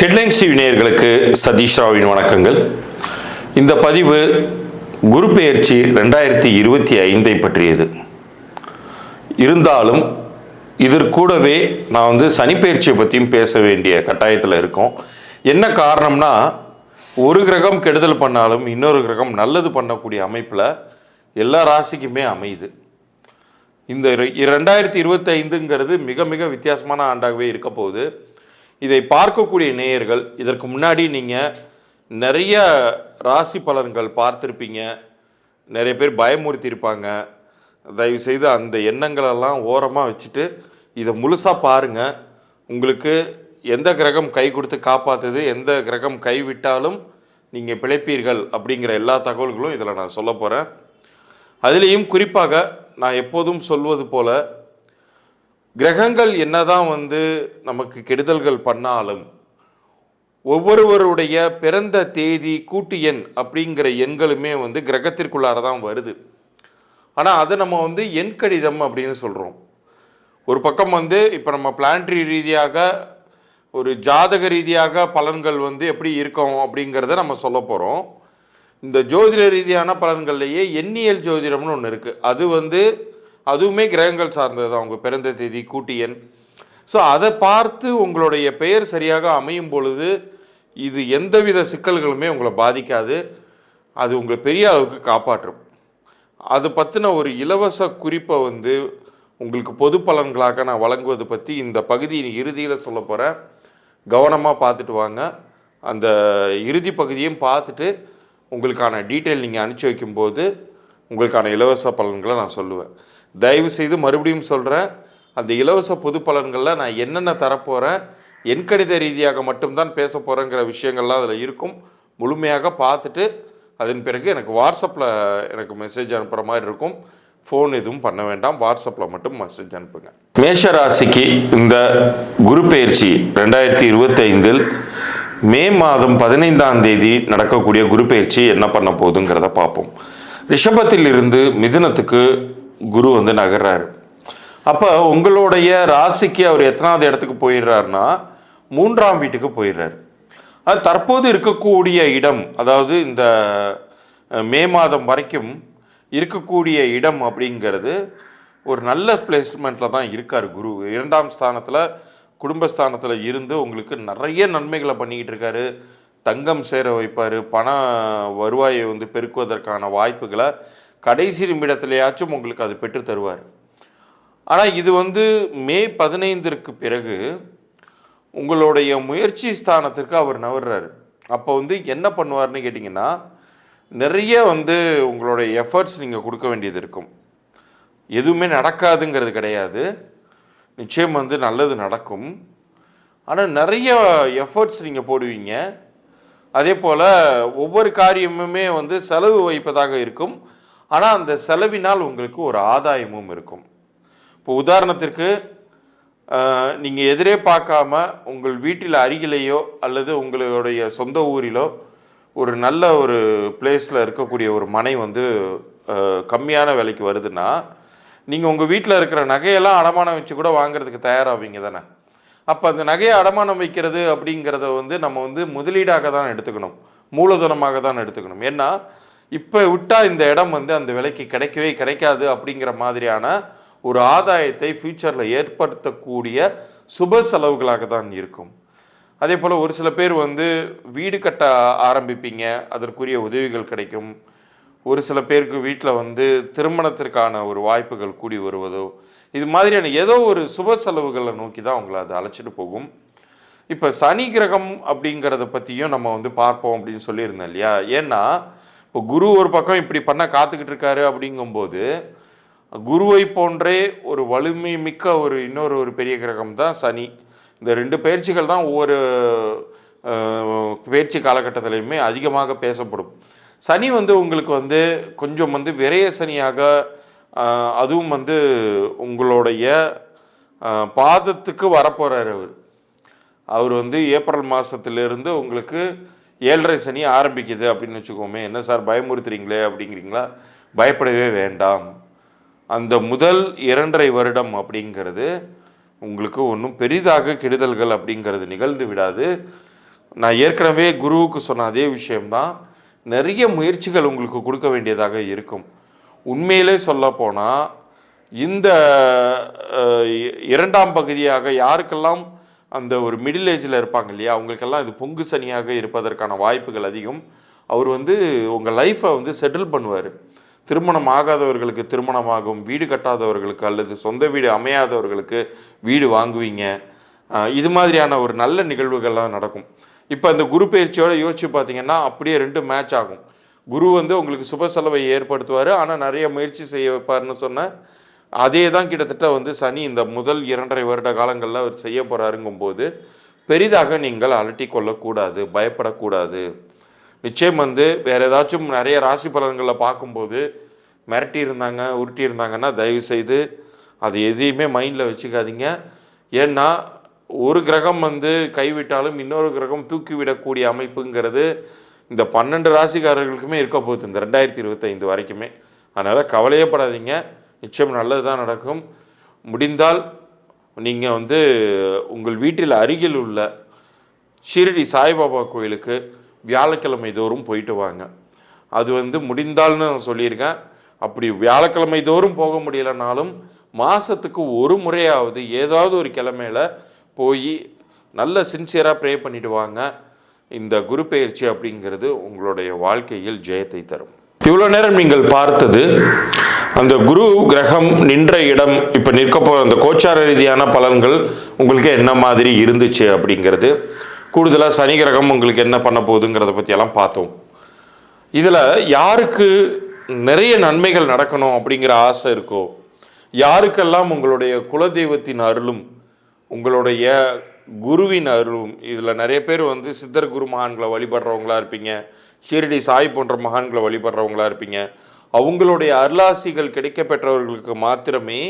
Headlines TV நேயர்களுக்கு சதீஷ் ராவின் வணக்கங்கள். இந்த பதிவு குரு பெயர்ச்சி ரெண்டாயிரத்தி இருபத்தி ஐந்தை பற்றியது. இருந்தாலும் இதற்கூடவே நான் வந்து சனிப்பெயர்ச்சியை பற்றியும் பேச வேண்டிய கட்டாயத்தில் இருக்கோம். என்ன காரணம்னா ஒரு கிரகம் கெடுதல் பண்ணாலும் இன்னொரு கிரகம் நல்லது பண்ணக்கூடிய அமைப்பில் எல்லா ராசிக்குமே அமையுது. இந்த ரெண்டாயிரத்தி இருபத்தி ஐந்துங்கிறது மிக மிக வித்தியாசமான ஆண்டாகவே இருக்க போகுது. இதை பார்க்கக்கூடிய நேயர்கள் இதற்கு முன்னாடி நீங்கள் நிறைய ராசி பலன்கள் பார்த்துருப்பீங்க. நிறைய பேர் பயமுறுத்தியிருப்பாங்க. தயவுசெய்து அந்த எண்ணங்களெல்லாம் ஓரமாக வச்சுட்டு இதை முழுசாக பாருங்கள் உங்களுக்கு எந்த கிரகம் கை கொடுத்து காப்பாற்றுது எந்த கிரகம் கைவிட்டாலும் நீங்கள் பிழைப்பீர்கள் அப்படிங்கிற எல்லா தகவல்களும் இதில் நான் சொல்ல போகிறேன் அதுலேயும் குறிப்பாக நான் எப்போதும் சொல்வது போல் கிரகங்கள் என்னதான் வந்து நமக்கு கெடுதல்கள் பண்ணாலும் ஒவ்வொருவருடைய பிறந்த தேதி கூட்டு எண் அப்படிங்கிற எண்களுமே வந்து கிரகத்திற்குள்ளார தான் வருது. ஆனால் அதை நம்ம வந்து எண் கடிதம் அப்படின்னு சொல்கிறோம் ஒரு பக்கம் வந்து இப்போ நம்ம பிளான்ட்ரி ரீதியாக ஒரு ஜாதக ரீதியாக பலன்கள் வந்து எப்படி இருக்கும் அப்படிங்கிறத நம்ம சொல்ல போகிறோம் இந்த ஜோதிட ரீதியான பலன்கள்லையே எண்ணியல் ஜோதிடம்னு ஒன்று இருக்குது அது வந்து அதுவுமே கிரகங்கள் சார்ந்தது தான். உங்கள் பிறந்த தேதி கூட்டியன் ஸோ அதை பார்த்து உங்களுடைய பெயர் சரியாக அமையும் பொழுது இது எந்தவித சிக்கல்களுமே உங்களை பாதிக்காது. அது உங்களை பெரிய அளவுக்கு காப்பாற்றும். அது பற்றின ஒரு இலவச குறிப்பை வந்து உங்களுக்கு பொது பலன்களாக நான் வழங்குவது பற்றி இந்த பகுதியின் இறுதியில் சொல்ல போகிறேன் கவனமாக பார்த்துட்டு வாங்க. அந்த இறுதி பகுதியும் பார்த்துட்டு உங்களுக்கான டீட்டெயில் நீங்கள் அனுப்பிச்சி வைக்கும்போது உங்களுக்கான இலவச பலன்களை நான் சொல்லுவேன். தயவு செய்து மறுபடியும் சொல்கிறேன் அந்த இலவச பொது பலன்களில் நான் என்னென்ன தரப்போகிறேன் எண்கணித ரீதியாக மட்டும்தான் பேச போகிறேங்கிற விஷயங்கள்லாம் அதில் இருக்கும். முழுமையாக பார்த்துட்டு அதன் பிறகு எனக்கு வாட்ஸ்அப்பில் எனக்கு மெசேஜ் அனுப்புகிற மாதிரி இருக்கும். ஃபோன் எதுவும் பண்ண வேண்டாம். வாட்ஸ்அப்பில் மட்டும் மெசேஜ் அனுப்புங்க. மேஷ ராசிக்கு இந்த குரு பயிற்சி ரெண்டாயிரத்தி இருபத்தைந்தில் மே மாதம் பதினைந்தாம் தேதி நடக்கக்கூடிய குரு பயிற்சி என்ன பண்ண போகுதுங்கிறத பார்ப்போம். ரிஷபத்தில் இருந்து மிதுனத்துக்கு குரு வந்து நகர்றாரு. அப்போ உங்களுடைய ராசிக்கு அவர் எத்தனாவது இடத்துக்கு போயிடுறாருன்னா மூன்றாம் வீட்டுக்கு போயிடுறாரு. அது தற்போது இருக்கக்கூடிய இடம் அதாவது இந்த மே மாதம் வரைக்கும் இருக்கக்கூடிய இடம் அப்படிங்கிறது ஒரு நல்ல பிளேஸ்மெண்ட்டில் தான் இருக்கார் குரு. இரண்டாம் ஸ்தானத்தில் குடும்பஸ்தானத்தில் இருந்து உங்களுக்கு நிறைய நன்மைகளை பண்ணிக்கிட்டு இருக்காரு. தங்கம் சேர வைப்பார் பண வருவாயை வந்து பெருக்குவதற்கான வாய்ப்புகளை கடைசி நிமிடத்திலேயாச்சும் உங்களுக்கு அது பெற்று தருவார். ஆனால் இது வந்து மே பதினைந்திற்கு பிறகு உங்களுடைய முயற்சி ஸ்தானத்திற்கு அவர் நவர்றாரு அப்போ வந்து என்ன பண்ணுவார்னு கேட்டிங்கன்னா நிறைய வந்து உங்களுடைய எஃபர்ட்ஸ் நீங்கள் கொடுக்க வேண்டியது இருக்கும். எதுவுமே நடக்காதுங்கிறது கிடையாது. நிச்சயம் வந்து நல்லது நடக்கும். ஆனால் நிறைய எஃபர்ட்ஸ் நீங்கள் போடுவீங்க. அதே போல் ஒவ்வொரு காரியமுமே வந்து செலவு வைப்பதாக இருக்கும். ஆனால் அந்த செலவினால் உங்களுக்கு ஒரு ஆதாயமும் இருக்கும். இப்போ உதாரணத்திற்கு நீங்கள் எதிரே பார்க்காம உங்கள் வீட்டில் அருகிலேயோ அல்லது உங்களுடைய சொந்த ஊரிலோ ஒரு நல்ல ஒரு பிளேஸில் இருக்கக்கூடிய ஒரு மனை வந்து கம்மியான விலைக்கு வருதுன்னா நீங்கள் உங்கள் வீட்டில் இருக்கிற நகையெல்லாம் அடமானம் வச்சு கூட வாங்குறதுக்கு தயாராகுவீங்க தானே. அப்போ அந்த நகையை அடமானம் வைக்கிறது அப்படிங்கிறத வந்து நம்ம வந்து முதலீடாக தான் எடுத்துக்கணும். மூலதனமாக தான் எடுத்துக்கணும். ஏன்னா இப்போ விட்டால் இந்த இடம் வந்து அந்த விலைக்கு கிடைக்கவே கிடைக்காது அப்படிங்கிற மாதிரியான ஒரு ஆதாயத்தை ஃபியூச்சரில் ஏற்படுத்தக்கூடிய சுப செலவுகளாக தான் இருக்கும். அதே போல் ஒரு சில பேர் வந்து வீடு கட்ட ஆரம்பிப்பீங்க அதற்குரிய உதவிகள் கிடைக்கும். ஒரு சில பேருக்கு வீட்டில் வந்து திருமணத்திற்கான ஒரு வாய்ப்புகள் கூடி வருவதோ இது மாதிரியான ஏதோ ஒரு சுப செலவுகளை நோக்கி தான் உங்களை அது அழைச்சிட்டு போகும். இப்போ சனி கிரகம் அப்படிங்கிறத பற்றியும் நம்ம வந்து பார்ப்போம் அப்படின்னு சொல்லியிருந்தோம் இல்லையா? ஏன்னா இப்போ குரு ஒரு பக்கம் இப்படி பண்ண காத்துக்கிட்டு இருக்காரு அப்படிங்கும்போது குருவை போன்றே ஒரு வலிமை மிக்க ஒரு இன்னொரு ஒரு பெரிய கிரகம் தான் சனி. இந்த ரெண்டு பயிற்சிகள் தான் ஒவ்வொரு பயிற்சி காலகட்டத்திலையுமே அதிகமாக பேசப்படும். சனி வந்து உங்களுக்கு வந்து கொஞ்சம் வந்து விரைய சனியாக அதுவும் வந்து உங்களுடைய பாதத்துக்கு வரப்போகிறார் அவர். அவர் வந்து ஏப்ரல் மாதத்துலேருந்து உங்களுக்கு ஏழரை சனி ஆரம்பிக்குது அப்படின்னு வச்சுக்கோமே என்ன சார் பயமுறுத்துறீங்களே அப்படிங்கிறீங்களா? பயப்படவே வேண்டாம். அந்த முதல் இரண்டரை வருடம் அப்படிங்கிறது உங்களுக்கு ஒன்றும் பெரிதாக கெடுதல்கள் அப்படிங்கிறது நிகழ்ந்து விடாது. நான் ஏற்கனவே குருவுக்கு சொன்ன அதே விஷயம்தான். நிறைய முயற்சிகள் உங்களுக்கு கொடுக்க வேண்டியதாக இருக்கும். உண்மையிலே சொல்ல போனால் இந்த இரண்டாம் பகுதியாக யாருக்கெல்லாம் அந்த ஒரு மிடில் ஏஜில் இருப்பாங்க இல்லையா? அவங்களுக்கெல்லாம் இது பொங்கு சனியாக இருப்பதற்கான வாய்ப்புகள் அதிகம். அவர் வந்து உங்கள் லைஃப்பை வந்து செட்டில் பண்ணுவார். திருமணம் ஆகாதவர்களுக்கு திருமணமாகும் வீடு கட்டாதவர்களுக்கு அல்லது சொந்த வீடு அமையாதவர்களுக்கு வீடு வாங்குவீங்க. இது மாதிரியான ஒரு நல்ல நிகழ்வுகள்லாம் நடக்கும். இப்போ அந்த குரு பயிற்சியோடு யோசிச்சு பார்த்தீங்கன்னா அப்படியே ரெண்டு மேட்ச் ஆகும். குரு வந்து உங்களுக்கு சுப செலவை ஏற்படுத்துவார். ஆனால் நிறைய முயற்சி செய்ய வைப்பார்னு சொன்ன அதே தான் கிட்டத்தட்ட வந்து சனி இந்த முதல் இரண்டரை வருட காலங்களில் அவர் செய்ய போகிறாருங்கும்போது பெரிதாக நீங்கள் அலட்டி கொள்ளக்கூடாது பயப்படக்கூடாது. நிச்சயம் வந்து வேறு ஏதாச்சும் நிறைய ராசி பலன்களில் பார்க்கும்போது மிரட்டி இருந்தாங்க உருட்டி இருந்தாங்கன்னா தயவு செய்து அது எதையுமே மைண்டில் வச்சுக்காதீங்க. ஏன்னா ஒரு கிரகம் வந்து கைவிட்டாலும் இன்னொரு கிரகம் தூக்கி விடக்கூடிய அமைப்புங்கிறது இந்த பன்னெண்டு ராசிக்காரர்களுக்குமே இருக்க போகுது இந்த ரெண்டாயிரத்தி இருபத்தைந்து வரைக்குமே. அதனால் கவலையப்படாதீங்க நிச்சயம் நல்லது தான் நடக்கும். முடிந்தால் நீங்கள் வந்து உங்கள் வீட்டில் அருகில் உள்ள ஷிரடி சாய்பாபா கோயிலுக்கு வியாழக்கிழமை தோறும் போயிட்டு வாங்க. அது வந்து முடிந்தால்னு நான் சொல்லியிருக்கேன். அப்படி வியாழக்கிழமை தோறும் போக முடியலனாலும் மாதத்துக்கு ஒரு முறையாவது ஏதாவது ஒரு கிழமையில போய் நல்ல சின்சியராக ப்ரே பண்ணிவிடுவாங்க இந்த குரு பயிற்சி அப்படிங்கிறது உங்களுடைய வாழ்க்கையில் ஜெயத்தை தரும். இவ்வளோ நேரம் நீங்கள் பார்த்தது அந்த குரு கிரகம் நின்ற இடம் இப்போ நிற்க போகிற அந்த கோச்சார ரீதியான பலன்கள் உங்களுக்கு என்ன மாதிரி இருந்துச்சு அப்படிங்கிறது. கூடுதலாக சனி கிரகம் உங்களுக்கு என்ன பண்ண போகுதுங்கிறத பற்றியெல்லாம் பார்த்தோம். இதில் யாருக்கு நிறைய நன்மைகள் நடக்கணும் அப்படிங்கிற ஆசை இருக்கோ யாருக்கெல்லாம் உங்களுடைய குலதெய்வத்தின் அருளும் உங்களுடைய குருவின் அருளும் இதில் நிறைய பேர் வந்து சித்தர் குரு மகான்களை வழிபடுறவங்களா இருப்பீங்க. ஷீரடி சாய் போன்ற மகான்களை வழிபடுறவங்களா இருப்பீங்க. அவங்களுடைய அருளாசிகள் கிடைக்க பெற்றவர்களுக்கு மாத்திரமே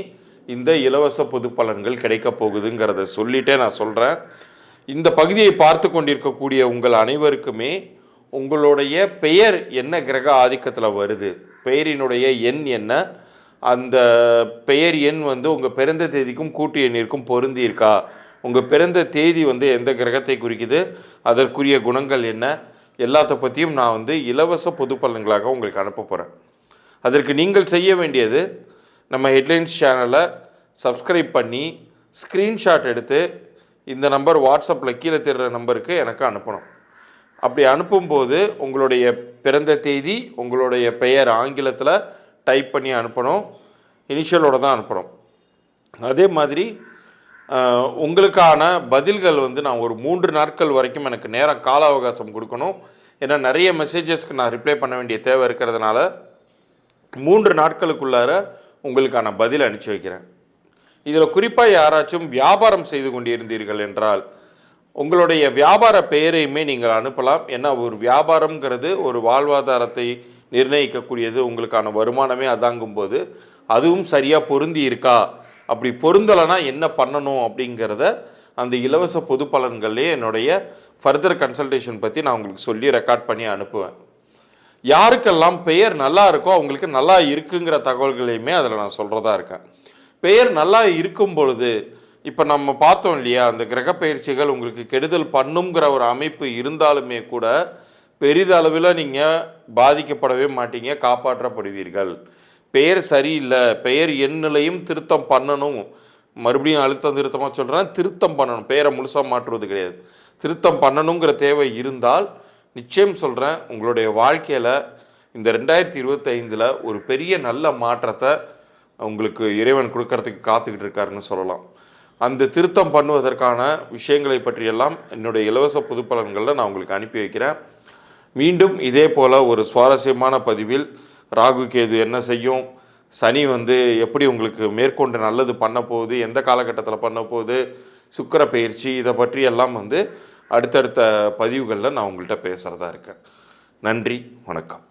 இந்த இலவச பொது பலன்கள் கிடைக்க போகுதுங்கிறத சொல்லிட்டே நான் சொல்கிறேன் இந்த பகுதியை பார்த்து கொண்டிருக்கக்கூடிய உங்கள் அனைவருக்குமே உங்களுடைய பெயர் என்ன கிரக ஆதிக்கத்தில் வருது? பெயரினுடைய எண் என்ன? அந்த பெயர் எண் வந்து உங்கள் பிறந்த தேதிக்கும் கூட்டு எண்ணிற்கும் பொருந்தி இருக்கா? உங்கள் பிறந்த தேதி வந்து எந்த கிரகத்தை குறிக்குது? அதற்குரிய குணங்கள் என்ன? எல்லாத்த பற்றியும் நான் வந்து இலவச பொது பலன்களாக உங்களுக்கு அனுப்ப போகிறேன் அதற்கு நீங்கள் செய்ய வேண்டியது நம்ம ஹெட்லைன்ஸ் சேனலை சப்ஸ்கிரைப் பண்ணி ஸ்க்ரீன்ஷாட் எடுத்து இந்த நம்பர் வாட்ஸ்அப்பில் கீழே தெரிகிற நம்பருக்கு எனக்கு அனுப்பணும். அப்படி அனுப்பும்போது உங்களுடைய பிறந்த தேதி உங்களுடைய பெயர் ஆங்கிலத்தில் டைப் பண்ணி அனுப்பணும். இனிஷியலோட தான் அனுப்பணும். அதே மாதிரி உங்களுக்கான பதில்கள் வந்து நான் ஒரு மூன்று நாட்கள் வரைக்கும் எனக்கு நேரம் கால அவகாசம் கொடுக்கணும். ஏன்னா நிறைய மெசேஜஸ்க்கு நான் ரிப்ளை பண்ண வேண்டிய தேவை இருக்கிறதுனால மூன்று நாட்களுக்குள்ளார உங்களுக்கான பதில் அனுப்பிச்சி வைக்கிறேன். இதில் குறிப்பாக யாராச்சும் வியாபாரம் செய்து கொண்டிருந்தீர்கள் என்றால் உங்களுடைய வியாபார பெயரையுமே நீங்கள் அனுப்பலாம். ஏன்னா ஒரு வியாபாரம்ங்கிறது ஒரு வாழ்வாதாரத்தை நிர்ணயிக்கக்கூடியது உங்களுக்கான வருமானமே அதாங்கும்போது அதுவும் சரியாக பொருந்தி இருக்கா? அப்படி பொருந்தலைன்னா என்ன பண்ணணும் அப்படிங்கிறத அந்த இலவச பொது பலன்கள்லேயே என்னுடைய ஃபர்தர் கன்சல்டேஷன் பற்றி நான் உங்களுக்கு சொல்லி ரெக்கார்ட் பண்ணி அனுப்புவேன். யாருக்கெல்லாம் பெயர் நல்லா இருக்கோ அவங்களுக்கு நல்லா இருக்குங்கிற தகவல்களையுமே அதில் நான் சொல்கிறதா இருக்கேன். பெயர் நல்லா இருக்கும் பொழுது இப்போ நம்ம பார்த்தோம் இல்லையா அந்த கிரக பயிற்சிகள் உங்களுக்கு கெடுதல் பண்ணுங்கிற ஒரு அமைப்பு இருந்தாலுமே கூட பெரிதளவில் நீங்கள் பாதிக்கப்படவே மாட்டீங்க காப்பாற்றப்படுவீர்கள். பெயர் சரியில்லை பெயர் எண்ணிலையும் திருத்தம் பண்ணணும். மறுபடியும் அழுத்தம் திருத்தமாக சொல்கிறேன் திருத்தம் பண்ணணும். பெயரை முழுசாக மாற்றுவது கிடையாது. திருத்தம் பண்ணணுங்கிற தேவை இருந்தால் நிச்சயம் சொல்கிறேன் உங்களுடைய வாழ்க்கையில் இந்த ரெண்டாயிரத்தி இருபத்தைந்தில் ஒரு பெரிய நல்ல மாற்றத்தை உங்களுக்கு இறைவன் கொடுக்கறதுக்கு காத்துக்கிட்டு இருக்காருன்னு சொல்லலாம். அந்த திருத்தம் பண்ணுவதற்கான விஷயங்களை பற்றியெல்லாம் என்னுடைய இலவச புது நான் உங்களுக்கு அனுப்பி வைக்கிறேன். மீண்டும் இதே போல் ஒரு சுவாரஸ்யமான பதிவில் ராகு கேது என்ன செய்யும்? சனி வந்து எப்படி உங்களுக்கு மேற்கொண்டு நல்லது பண்ண போகுது? எந்த காலகட்டத்தில் பண்ண போகுது? சுக்கிர பயிற்சி இதை பற்றி எல்லாம் வந்து அடுத்தடுத்த பதிவுகளில் நான் உங்கள்கிட்ட பேசுகிறதா இருக்கேன். நன்றி வணக்கம்.